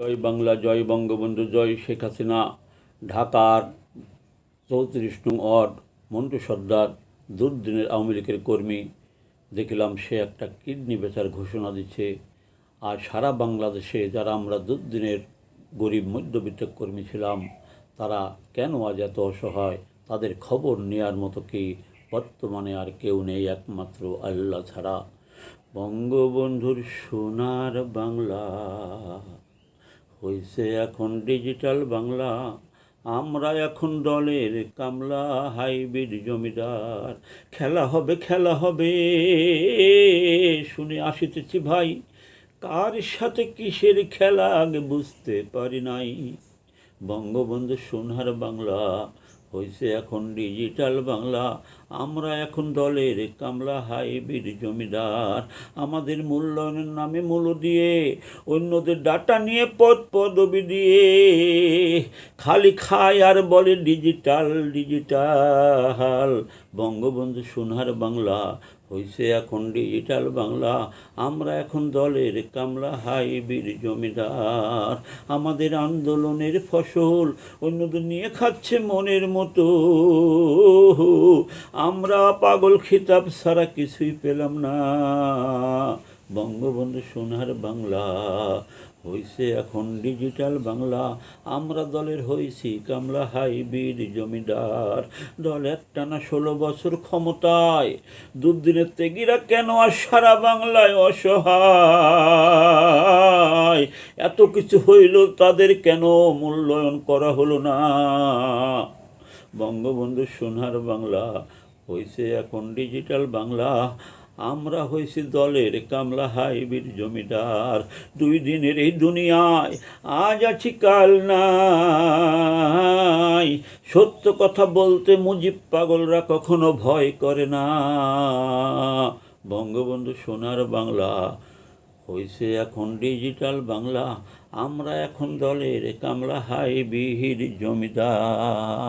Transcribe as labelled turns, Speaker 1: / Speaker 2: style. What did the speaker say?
Speaker 1: জয় বাংলা, জয় বঙ্গবন্ধু, জয় শেখ হাসিনা। ঢাকার চৌত্রিশ নং ওয়ার্ড, মন্টু সর্দার, দুর্দিনের আওয়ামী লীগের কর্মী। দেখলাম সে একটা কিডনি বেচার ঘোষণা দিচ্ছে। আর সারা বাংলাদেশে যারা আমরা দুর্দিনের গরিব, মধ্যবিত্ত কর্মী ছিলাম, তারা কেন আজ এত অসহায়? তাদের খবর নেয়ার মতো কি? বর্তমানে আর কেউ নেই একমাত্র আল্লাহ ছাড়া। বঙ্গবন্ধুর সোনার বাংলা। হয়েছে এখন ডিজিটাল বাংলা। আমরা এখন দলের কামলা, হাইব্রিড জমিদার। খেলা হবে খেলা হবে, শুনে আসিতেছি ভাই। কার সাথে কিসের খেলা আগে বুঝতে পারি নাই। বঙ্গবন্ধু সোনার বাংলা হয়েছে এখন ডিজিটাল বাংলা। আমরা এখন দলের কামলা হাইব্রিড জমিদার। আমাদের মূল্যায়নের নামে মূল্য দিয়ে, অন্যদের ডাটা নিয়ে পদ পদবি দিয়ে। খালি খায় আর বলে ডিজিটাল ডিজিটাল। বঙ্গবন্ধু সোনার বাংলা। হয়েছে এখন ডিজিটাল বাংলা। আমরা এখন দলের কামলা হাইবির জমিদার। আমাদের আন্দোলনের ফসল অন্যদের নিয়ে খাচ্ছে মনের মতো। আমরা পাগল খিতাব সারা কিছুই পেলাম না। বঙ্গবন্ধু সোনার বাংলা, হইছে এখন ডিজিটাল বাংলা। আমরা দলের হয়েছি কামলা হাইব্রিড জমিদার। দল একটানা ষোলো বছর ক্ষমতায় দুদিনের তেগিরা কেন আর সারা বাংলায় অসহায়? এত কিছু হইল তাদের কেন মূল্যায়ন করা হলো না? বঙ্গবন্ধু সোনার বাংলা হয়েছে এখন ডিজিটাল বাংলা। আমরা হয়েছি দলের কামলা হাইবির জমিদার। দুই দিনের এই দুনিয়ায় আজ আছি কাল নাই। সত্য কথা বলতে মুজিব পাগলরা কখনো ভয় করে না। বঙ্গবন্ধু সোনার বাংলা হয়েছে এখন ডিজিটাল বাংলা। আমরা এখন দলের কামলা হাইবির জমিদার।